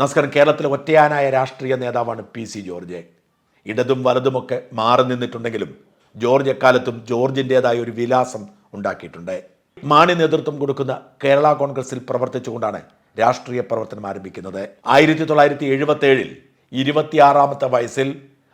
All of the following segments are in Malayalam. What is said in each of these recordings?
നമസ്കാരം കേരളത്തിലെ ഒറ്റയാനായ രാഷ്ട്രീയ നേതാവാണ് പി സി ജോർജ്. ഇടതും വലതുമൊക്കെ മാറി നിന്നിട്ടുണ്ടെങ്കിലും ജോർജ് എക്കാലത്തും ജോർജിന്റെതായ ഒരു വിലാസം ഉണ്ടാക്കിയിട്ടുണ്ട്. മാണി നേതൃത്വം കൊടുക്കുന്ന കേരള കോൺഗ്രസിൽ പ്രവർത്തിച്ചുകൊണ്ടാണ് രാഷ്ട്രീയ പ്രവർത്തനം ആരംഭിക്കുന്നത്. ആയിരത്തി തൊള്ളായിരത്തി എഴുപത്തി ഏഴിൽ ഇരുപത്തിയാറാമത്തെ വയസ്സിൽ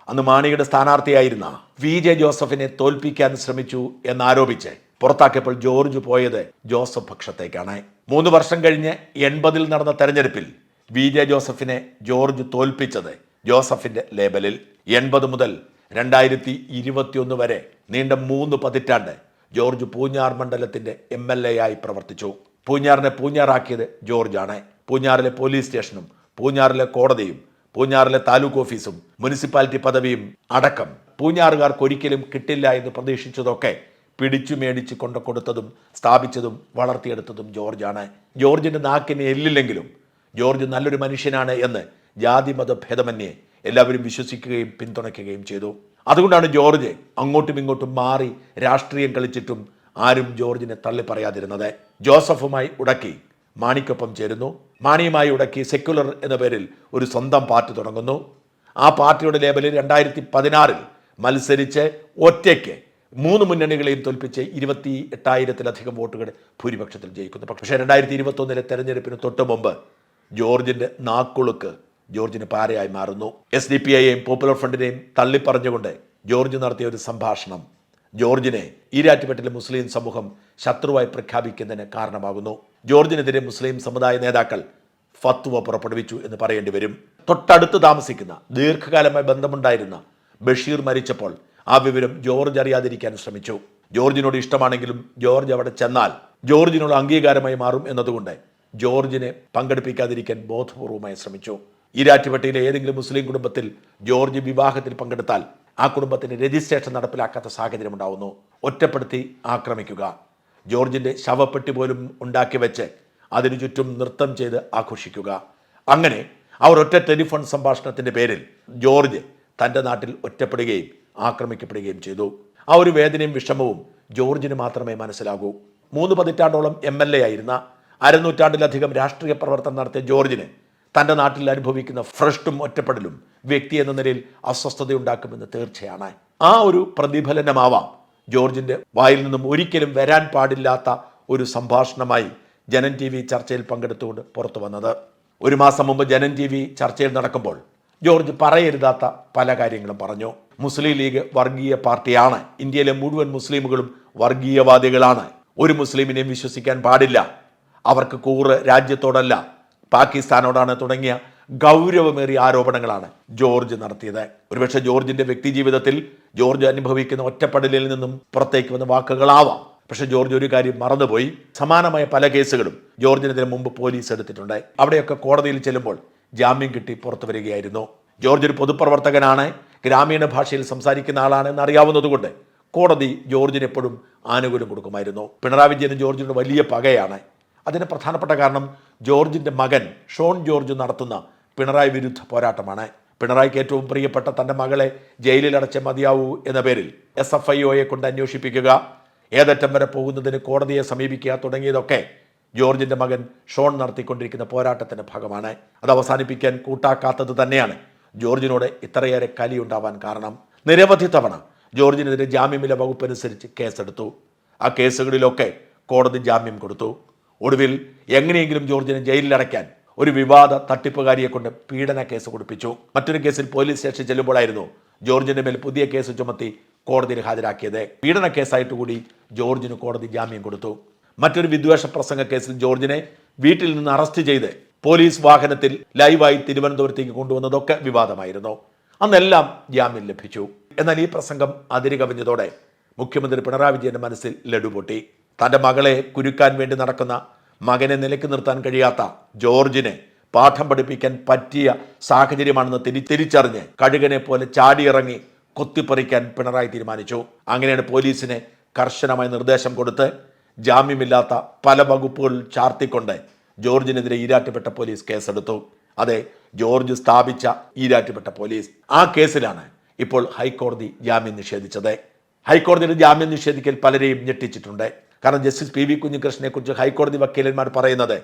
അന്ന് മാണിയുടെ സ്ഥാനാർത്ഥിയായിരുന്ന വി ജെ ജോസഫിനെ തോൽപ്പിക്കാൻ ശ്രമിച്ചു എന്നാരോപിച്ച് പുറത്താക്കിയപ്പോൾ ജോർജ് പോയത് ജോസഫ് പക്ഷത്തേക്കാണ്. മൂന്ന് വർഷം കഴിഞ്ഞ് എൺപതിൽ നടന്ന തെരഞ്ഞെടുപ്പിൽ വി ജെ ജോസഫിനെ ജോർജ് തോൽപ്പിച്ചത് ജോസഫിന്റെ ലേബലിൽ എൺപത് മുതൽ രണ്ടായിരത്തി ഇരുപത്തിയൊന്ന് വരെ നീണ്ട മൂന്ന് പതിറ്റാണ്ട് ജോർജ് പൂഞ്ഞാർ മണ്ഡലത്തിന്റെ എം എൽ എ ആയി പ്രവർത്തിച്ചു. പൂഞ്ഞാറിനെ പൂഞ്ഞാറാക്കിയത് ജോർജാണ്. പൂഞ്ഞാറിലെ പോലീസ് സ്റ്റേഷനും പൂഞ്ഞാറിലെ കോടതിയും പൂഞ്ഞാറിലെ താലൂക്ക് ഓഫീസും മുനിസിപ്പാലിറ്റി പദവിയും അടക്കം പൂഞ്ഞാറുകാർക്ക് ഒരിക്കലും കിട്ടില്ല എന്ന് പ്രതീക്ഷിച്ചതൊക്കെ പിടിച്ചു മേടിച്ച് കൊണ്ടു കൊടുത്തതും സ്ഥാപിച്ചതും വളർത്തിയെടുത്തതും ജോർജാണ്. ജോർജിന്റെ നാക്കിന് എല്ലില്ലെങ്കിലും ജോർജ് നല്ലൊരു മനുഷ്യനാണ് എന്ന് ജാതി മത ഭേദമന്യേ എല്ലാവരും വിശ്വസിക്കുകയും പിന്തുണയ്ക്കുകയും ചെയ്തു. അതുകൊണ്ടാണ് ജോർജ് അങ്ങോട്ടും ഇങ്ങോട്ടും മാറി രാഷ്ട്രീയം കളിച്ചിട്ടും ആരും ജോർജിനെ തള്ളി പറയാതിരുന്നത് ജോസഫുമായി ഉടക്കി മാണിക്കൊപ്പം ചേരുന്നു. മാണിയുമായി ഉടക്കി സെക്യുലർ എന്ന പേരിൽ ഒരു സ്വന്തം പാർട്ടി തുടങ്ങുന്നു. ആ പാർട്ടിയുടെ ലേബലിൽ രണ്ടായിരത്തി പതിനാറിൽ മത്സരിച്ച് ഒറ്റയ്ക്ക് മൂന്ന് മുന്നണികളെയും തോൽപ്പിച്ച് ഇരുപത്തി എട്ടായിരത്തിലധികം വോട്ടുകൾ ഭൂരിപക്ഷത്തിൽ ജയിക്കുന്നു. പക്ഷേ രണ്ടായിരത്തി ഇരുപത്തൊന്നിലെ തെരഞ്ഞെടുപ്പിന് തൊട്ട് മുമ്പ് ജോർജിന്റെ നാക്കുളുക്ക് ജോർജിന് പാരയായി മാറുന്നു. എസ് ഡി പി ഐയെയും പോപ്പുലർ ഫ്രണ്ടിനെയും തള്ളിപ്പറഞ്ഞുകൊണ്ട് ജോർജ് നടത്തിയ ഒരു സംഭാഷണം ജോർജിനെ ഈരാറ്റുപേട്ടിലെ മുസ്ലിം സമൂഹം ശത്രുവായി പ്രഖ്യാപിക്കുന്നതിന് കാരണമാകുന്നു. ജോർജിനെതിരെ മുസ്ലിം സമുദായ നേതാക്കൾ ഫത്വ പുറപ്പെടുവിച്ചു എന്ന് പറയേണ്ടി വരും. തൊട്ടടുത്ത് താമസിക്കുന്ന ദീർഘകാലമായി ബന്ധമുണ്ടായിരുന്ന ബഷീർ മരിച്ചപ്പോൾ ആ വിവരം ജോർജ് അറിയാതിരിക്കാൻ ശ്രമിച്ചു. ജോർജിനോട് ഇഷ്ടമാണെങ്കിലും ജോർജ് അവിടെ ചെന്നാൽ ജോർജിനോട് അംഗീകാരമായി മാറും എന്നതുകൊണ്ട് ജോർജിനെ പങ്കെടുപ്പിക്കാതിരിക്കാൻ ബോധപൂർവമായി ശ്രമിച്ചു. ഈരാറ്റുപേട്ടയിലെ ഏതെങ്കിലും മുസ്ലിം കുടുംബത്തിൽ ജോർജ് വിവാഹത്തിൽ പങ്കെടുത്താൽ ആ കുടുംബത്തിന് രജിസ്ട്രേഷൻ നടപ്പിലാക്കാത്ത സാഹചര്യം ഉണ്ടാവുന്നു ഒറ്റപ്പെടുത്തി ആക്രമിക്കുക. ജോർജിന്റെ ശവപ്പെട്ടി പോലും ഉണ്ടാക്കി വെച്ച് അതിനു ചുറ്റും നൃത്തം ചെയ്ത് ആഘോഷിക്കുക. അങ്ങനെ അവർ ഒറ്റ ടെലിഫോൺ സംഭാഷണത്തിന്റെ പേരിൽ ജോർജ് തന്റെ നാട്ടിൽ ഒറ്റപ്പെടുകയും ആക്രമിക്കപ്പെടുകയും ചെയ്തു. ആ ഒരു വേദനയും വിഷമവും ജോർജിന് മാത്രമേ മനസ്സിലാകൂ. മൂന്ന് പതിറ്റാണ്ടോളം എം എൽ എ ആയിരുന്ന അരനൂറ്റാണ്ടിലധികം രാഷ്ട്രീയ പ്രവർത്തനം നടത്തിയ ജോർജിന് തന്റെ നാട്ടിൽ അനുഭവിക്കുന്ന ഫ്രഷ്ടും ഒറ്റപ്പെടലും വ്യക്തി എന്ന നിലയിൽ അസ്വസ്ഥതയുണ്ടാക്കുമെന്ന് തീർച്ചയാണ്. ആ ഒരു പ്രതിഫലനമാവാം ജോർജിന്റെ വായിൽ നിന്നും ഒരിക്കലും വരാൻ പാടില്ലാത്ത ഒരു സംഭാഷണമായി ജനൻ ടി വി ചർച്ചയിൽ പങ്കെടുത്തുകൊണ്ട് പുറത്തു വന്നത്. ഒരു മാസം മുമ്പ് ജനൻ ടി വി ചർച്ചയിൽ നടക്കുമ്പോൾ ജോർജ് പറയരുതാത്ത പല കാര്യങ്ങളും പറഞ്ഞു. മുസ്ലിം ലീഗ് വർഗീയ പാർട്ടിയാണ്. ഇന്ത്യയിലെ മുഴുവൻ മുസ്ലിമുകളും വർഗീയവാദികളാണ്. ഒരു മുസ്ലിമിനെയും വിശ്വസിക്കാൻ പാടില്ല. അവർക്ക് കൂറ് രാജ്യത്തോടല്ല പാകിസ്ഥാനോടാണ് തുടങ്ങിയ ഗൗരവമേറിയ ആരോപണങ്ങളാണ് ജോർജ് നടത്തിയത്. ഒരുപക്ഷെ ജോർജിന്റെ വ്യക്തി ജീവിതത്തിൽ ജോർജ് അനുഭവിക്കുന്ന ഒറ്റപ്പെടലിൽ നിന്നും പുറത്തേക്ക് വന്ന വാക്കുകളാവാം. പക്ഷെ ജോർജ് ഒരു കാര്യം മറന്നുപോയി. സമാനമായ പല കേസുകളും ജോർജിനെതിരെ മുമ്പ് പോലീസ് എടുത്തിട്ടുണ്ട്. അവിടെയൊക്കെ കോടതിയിൽ ചെല്ലുമ്പോൾ ജാമ്യം കിട്ടി പുറത്തു വരികയായിരുന്നു. ജോർജ് ഒരു പൊതുപ്രവർത്തകനാണ് ഗ്രാമീണ ഭാഷയിൽ സംസാരിക്കുന്ന ആളാണ് എന്ന് അറിയാവുന്നതുകൊണ്ട് കോടതി ജോർജിന് എപ്പോഴും ആനുകൂല്യം കൊടുക്കുമായിരുന്നു. പിണറായി വിജയന് ജോർജിനോട് വലിയ പകയാണ്. അതിന് പ്രധാനപ്പെട്ട കാരണം ജോർജിന്റെ മകൻ ഷോൺ ജോർജ് നടത്തുന്ന പിണറായി വിരുദ്ധ പോരാട്ടമാണ്. പിണറായിക്ക് ഏറ്റവും പ്രിയപ്പെട്ട തന്റെ മകളെ ജയിലിൽ അടച്ച മതിയാവൂ എന്ന പേരിൽ എസ് എഫ് ഐ ഒയെ കൊണ്ട് അന്വേഷിപ്പിക്കുക. ഏതറ്റം വരെ പോകുന്നതിന് കോടതിയെ സമീപിക്കുക തുടങ്ങിയതൊക്കെ ജോർജിന്റെ മകൻ ഷോൺ നടത്തിക്കൊണ്ടിരിക്കുന്ന പോരാട്ടത്തിന്റെ ഭാഗമാണ്. അത് അവസാനിപ്പിക്കാൻ കൂട്ടാക്കാത്തത് തന്നെയാണ് ജോർജിനോട് ഇത്രയേറെ കലിയുണ്ടാവാൻ കാരണം. നിരവധി തവണ ജോർജിനെതിരെ ജാമ്യമില്ല വകുപ്പനുസരിച്ച് കേസെടുത്തു. ആ കേസുകളിലൊക്കെ കോടതി ജാമ്യം കൊടുത്തു. ഒടുവിൽ എങ്ങനെയെങ്കിലും ജോർജിനെ ജയിലിലടയ്ക്കാൻ ഒരു വിവാദ തട്ടിപ്പുകാരിയെ കൊണ്ട് പീഡന കേസ് കൊടുപ്പിച്ചു. മറ്റൊരു കേസിൽ പോലീസ് സ്റ്റേഷൻ ചെല്ലുമ്പോഴായിരുന്നു ജോർജിന്റെ മേൽ പുതിയ കേസ് ചുമത്തി കോടതിയിൽ ഹാജരാക്കിയത്. പീഡന കേസായിട്ട് കൂടി ജോർജിന് കോടതി ജാമ്യം കൊടുത്തു. മറ്റൊരു വിദ്വേഷ പ്രസംഗ കേസിൽ ജോർജിനെ വീട്ടിൽ നിന്ന് അറസ്റ്റ് ചെയ്ത് പോലീസ് വാഹനത്തിൽ ലൈവായി തിരുവനന്തപുരത്തേക്ക് കൊണ്ടുവന്നതൊക്കെ വിവാദമായിരുന്നു. അന്നെല്ലാം ജാമ്യം ലഭിച്ചു. എന്നാൽ ഈ പ്രസംഗം അതിര് കവിഞ്ഞതോടെ മുഖ്യമന്ത്രി പിണറായി വിജയന്റെ മനസ്സിൽ ലഡു പൊട്ടി തന്റെ മകളെ കുരുക്കാൻ വേണ്ടി നടക്കുന്ന മകനെ നിലയ്ക്ക് നിർത്താൻ കഴിയാത്ത ജോർജിനെ പാഠം പഠിപ്പിക്കാൻ പറ്റിയ സാഹചര്യമാണെന്ന് തിരി തിരിച്ചറിഞ്ഞ് കഴുകനെ പോലെ ചാടിയിറങ്ങി കൊത്തിപ്പറിക്കാൻ പിണറായി തീരുമാനിച്ചു. അങ്ങനെയാണ് പോലീസിന് കർശനമായ നിർദ്ദേശം കൊടുത്ത് ജാമ്യമില്ലാത്ത പല വകുപ്പുകൾ ചാർത്തിക്കൊണ്ട് ജോർജിനെതിരെ ഈരാറ്റുപെട്ട പോലീസ് കേസെടുത്തു. അതെ ജോർജ് സ്ഥാപിച്ച ഈരാറ്റുപെട്ട പോലീസ്. ആ കേസിലാണ് ഇപ്പോൾ ഹൈക്കോടതി ജാമ്യം നിഷേധിച്ചത്. ഹൈക്കോടതിയുടെ ജാമ്യം നിഷേധിക്കൽ പലരെയും ഞെട്ടിച്ചിട്ടുണ്ട്. കാരണം ജസ്റ്റിസ് പി വി കുഞ്ഞികൃഷ്ണനെക്കുറിച്ച് ഹൈക്കോടതി വക്കീലന്മാർ പറയുന്നത്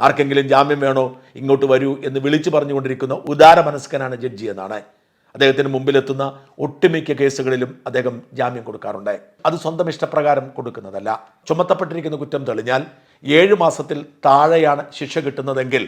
ആർക്കെങ്കിലും ജാമ്യം വേണോ? ഇങ്ങോട്ട് വരൂ എന്ന് വിളിച്ചു പറഞ്ഞുകൊണ്ടിരിക്കുന്ന ഉദാര മനസ്കനാണ് ജഡ്ജി എന്നാണ്. അദ്ദേഹത്തിന് മുമ്പിലെത്തുന്ന ഒട്ടുമിക്ക കേസുകളിലും അദ്ദേഹം ജാമ്യം കൊടുക്കാറുണ്ട്. അത് സ്വന്തം ഇഷ്ടപ്രകാരം കൊടുക്കുന്നതല്ല. ചുമത്തപ്പെട്ടിരിക്കുന്ന കുറ്റം തെളിഞ്ഞാൽ ഏഴ് മാസത്തിൽ താഴെയാണ് ശിക്ഷ കിട്ടുന്നതെങ്കിൽ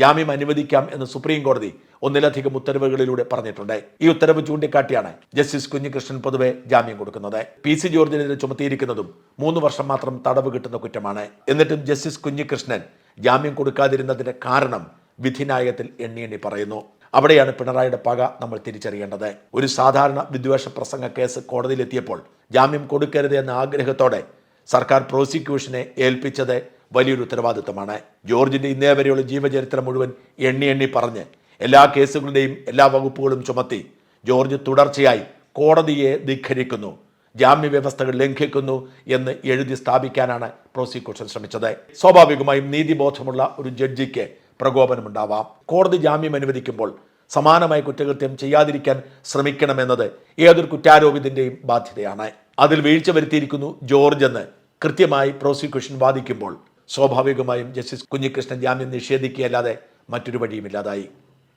ജാമ്യം അനുവദിക്കാം എന്ന് സുപ്രീം കോടതി ഒന്നിലധികം ഉത്തരവുകളിലൂടെ പറഞ്ഞിട്ടുണ്ട്. ഈ ഉത്തരവ് ചൂണ്ടിക്കാട്ടിയാണ് ജസ്റ്റിസ് കുഞ്ഞികൃഷ്ണൻ പൊതുവെ ജാമ്യം കൊടുക്കുന്നത്. പി സി ജോർജിനെതിരെ ചുമത്തിയിരിക്കുന്നതും മൂന്ന് വർഷം മാത്രം തടവ് കിട്ടുന്ന കുറ്റമാണ്. എന്നിട്ടും ജസ്റ്റിസ് കുഞ്ഞികൃഷ്ണൻ ജാമ്യം കൊടുക്കാതിരുന്നതിന്റെ കാരണം വിധിനായകത്തിൽ എണ്ണി എണ്ണി പറയുന്നു. അവിടെയാണ് പിണറായിയുടെ പക നമ്മൾ തിരിച്ചറിയേണ്ടത്. ഒരു സാധാരണ വിദ്വേഷ പ്രസംഗ കേസ് കോടതിയിലെത്തിയപ്പോൾ ജാമ്യം കൊടുക്കരുത് എന്ന ആഗ്രഹത്തോടെ സർക്കാർ പ്രോസിക്യൂഷനെ ഏൽപ്പിച്ചത് വലിയൊരു ഉത്തരവാദിത്തമാണ് ജോർജിന്റെ ഇന്നേ വരെയുള്ള ജീവചരിത്രം മുഴുവൻ എണ്ണി എണ്ണി പറഞ്ഞ് എല്ലാ കേസുകളുടെയും എല്ലാ വകുപ്പുകളും ചുമത്തി ജോർജ് തുടർച്ചയായി കോടതിയെ ധിഖരിക്കുന്നു ജാമ്യ വ്യവസ്ഥകൾ ലംഘിക്കുന്നു എന്ന് എഴുതി സ്ഥാപിക്കാനാണ് പ്രോസിക്യൂഷൻ ശ്രമിച്ചത്. സ്വാഭാവികമായും നീതിബോധമുള്ള ഒരു ജഡ്ജിക്ക് പ്രകോപനമുണ്ടാവാം. കോടതി ജാമ്യം അനുവദിക്കുമ്പോൾ സമാനമായ കുറ്റകൃത്യം ചെയ്യാതിരിക്കാൻ ശ്രമിക്കണമെന്നത് ഏതൊരു കുറ്റാരോപിതന്റെയും ബാധ്യതയാണ്. അതിൽ വീഴ്ച വരുത്തിയിരിക്കുന്നു ജോർജ് എന്ന് കൃത്യമായി പ്രോസിക്യൂഷൻ വാദിക്കുമ്പോൾ സ്വാഭാവികമായും ജസ്റ്റിസ് കുഞ്ഞികൃഷ്ണൻ ജാമ്യം നിഷേധിക്കുകയല്ലാതെ മറ്റൊരു വഴിയുമില്ലാതായി.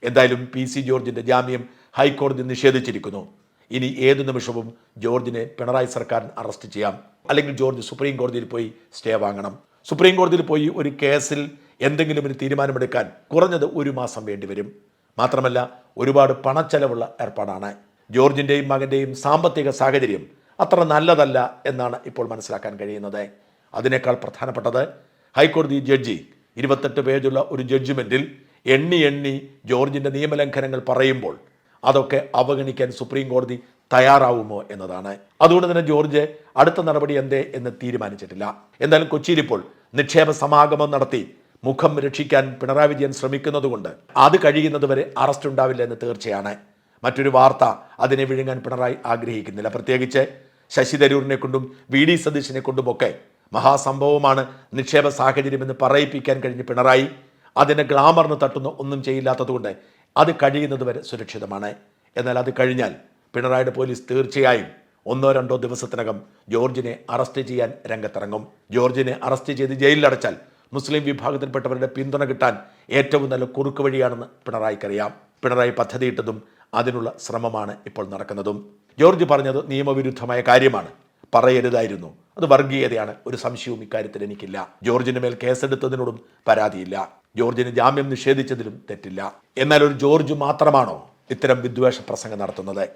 എന്തായാലും പി സി ജോർജിന്റെ ജാമ്യം ഹൈക്കോടതി നിഷേധിച്ചിരിക്കുന്നു. ഇനി ഏതു നിമിഷവും ജോർജിനെ പിണറായി സർക്കാർ അറസ്റ്റ് ചെയ്യാം. അല്ലെങ്കിൽ ജോർജ് സുപ്രീം കോടതിയിൽ പോയി സ്റ്റേ വാങ്ങണം. സുപ്രീം കോടതിയിൽ പോയി ഒരു കേസിൽ എന്തെങ്കിലും ഒരു തീരുമാനമെടുക്കാൻ കുറഞ്ഞത് ഒരു മാസം വേണ്ടിവരും. മാത്രമല്ല ഒരുപാട് പണച്ചെലവുള്ള ഏർപ്പാടാണ്. ജോർജിന്റെയും മകന്റെയും സാമ്പത്തിക സാഹചര്യം അത്ര നല്ലതല്ല എന്നാണ് ഇപ്പോൾ മനസ്സിലാക്കാൻ കഴിയുന്നത്. അതിനേക്കാൾ പ്രധാനപ്പെട്ടത് ഹൈക്കോടതി ജഡ്ജി ഇരുപത്തെട്ട് പേജുള്ള ഒരു ജഡ്ജ്മെന്റിൽ എണ്ണി എണ്ണി ജോർജിന്റെ നിയമലംഘനങ്ങൾ പറയുമ്പോൾ അതൊക്കെ അവഗണിക്കാൻ സുപ്രീം കോടതി തയ്യാറാവുമോ എന്നതാണ്. അതുകൊണ്ട് തന്നെ ജോർജ് അടുത്ത നടപടി എന്തേ എന്ന് തീരുമാനിച്ചിട്ടില്ല. എന്തായാലും കൊച്ചിയിൽ ഇപ്പോൾ നിക്ഷേപ സമാഗമം നടത്തി മുഖം രക്ഷിക്കാൻ പിണറായി വിജയൻ ശ്രമിക്കുന്നതുകൊണ്ട് അത് കഴിയുന്നതുവരെ അറസ്റ്റ് ഉണ്ടാവില്ല എന്ന് തീർച്ചയാണ്. മറ്റൊരു വാർത്ത അതിനെ വിഴുങ്ങാൻ പിണറായി ആഗ്രഹിക്കുന്നില്ല. പ്രത്യേകിച്ച് ശശി തരൂരിനെ കൊണ്ടും വി ഡി സതീശിനെ കൊണ്ടുമൊക്കെ മഹാസംഭവമാണ് നിക്ഷേപ സാഹചര്യം എന്ന് പറയിപ്പിക്കാൻ കഴിഞ്ഞ് പിണറായി. അതിനെ ഗ്ലാമറിന് തട്ടുന്ന ഒന്നും ചെയ്യില്ലാത്തതുകൊണ്ട് അത് കഴിയുന്നത് വരെ സുരക്ഷിതമാണ്. എന്നാൽ അത് കഴിഞ്ഞാൽ പിണറായിയുടെ പോലീസ് തീർച്ചയായും ഒന്നോ രണ്ടോ ദിവസത്തിനകം ജോർജിനെ അറസ്റ്റ് ചെയ്യാൻ രംഗത്തിറങ്ങും. ജോർജിനെ അറസ്റ്റ് ചെയ്ത് ജയിലിലടച്ചാൽ മുസ്ലിം വിഭാഗത്തിൽപ്പെട്ടവരുടെ പിന്തുണ കിട്ടാൻ ഏറ്റവും നല്ല കുറുക്ക് വഴിയാണെന്ന് പിണറായിക്കറിയാം. പിണറായി പദ്ധതിയിട്ടതും അതിനുള്ള ശ്രമമാണ് ഇപ്പോൾ നടക്കുന്നതും. ജോർജ് പറഞ്ഞത് നിയമവിരുദ്ധമായ കാര്യമാണ്. പറയരുതായിരുന്നു. അത് വർഗീയതയാണ്. ഒരു സംശയവും ഇക്കാര്യത്തിൽ എനിക്കില്ല. ജോർജിന് മേൽ കേസെടുത്തതിനോടും പരാതിയില്ല. ജോർജിന് ജാമ്യം നിഷേധിച്ചതിലും തെറ്റില്ല. എന്നാൽ ഒരു ജോർജ് മാത്രമാണോ ഇത്തരം വിദ്വേഷ പ്രസംഗം നടത്തുന്നത്?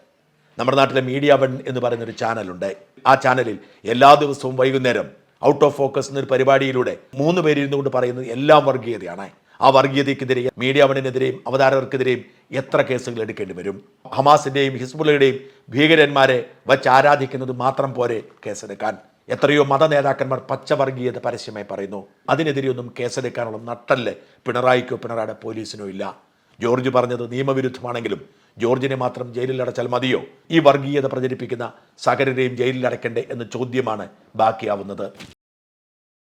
നമ്മുടെ നാട്ടിലെ മീഡിയ വൺ എന്ന് പറയുന്നൊരു ചാനലുണ്ട്. ആ ചാനലിൽ എല്ലാ ദിവസവും വൈകുന്നേരം ഔട്ട് ഓഫ് ഫോക്കസ് എന്നൊരു പരിപാടിയിലൂടെ മൂന്ന് പേരിരുന്നു കൊണ്ട് പറയുന്നത് എല്ലാം വർഗീയതയാണ്. ആ വർഗീയതയ്ക്കെതിരെ മീഡിയ വണ്ണിനെതിരെയും അവതാരകർക്കെതിരെയും എത്ര കേസുകൾ എടുക്കേണ്ടി വരും? ഹമാസിന്റെയും ഹിസ്ബുള്ളയുടെയും ഭീകരന്മാരെ വച്ച് ആരാധിക്കുന്നത് മാത്രം പോരെ കേസെടുക്കാൻ. എത്രയോ മത നേതാക്കന്മാർ പച്ചവർഗീയത പരസ്യമായി പറയുന്നു. അതിനെതിരെയൊന്നും കേസെടുക്കാനുള്ള നട്ടൽ പിണറായിക്കോ പിണറായിയുടെ പോലീസിനോ ഇല്ല. ജോർജ് പറഞ്ഞത് നിയമവിരുദ്ധമാണെങ്കിലും ജോർജിനെ മാത്രം ജയിലിൽ അടച്ചാൽ മതിയോ? ഈ വർഗീയത പ്രചരിപ്പിക്കുന്ന സകലരെയും ജയിലിൽ അടയ്ക്കണ്ടേ എന്ന ചോദ്യമാണ് ബാക്കിയാവുന്നത്.